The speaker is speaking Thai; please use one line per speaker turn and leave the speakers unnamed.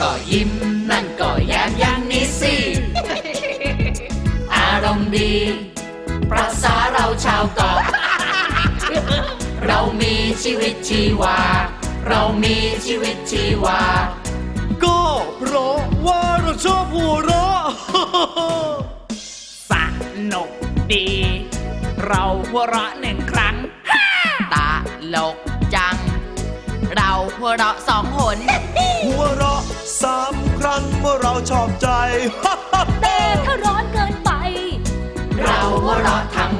ก็ยิ้มนั่นก็แย้มอย่างนี้สิ อารมณ์ดีประสาเราชาวเกาะ เรามีชีวิตชีวา เรามีชีวิตชีวา
ก็เพราะว่าเราชอบหัวเราะ
สนุกดี เราหัวเราะหนึ่งครั้ง
ตลกจัง เราหัวเราะสองหนั
นว่าเราชอบใจ แต่ถ้าร้อนเกินไป เราว่าเราทำ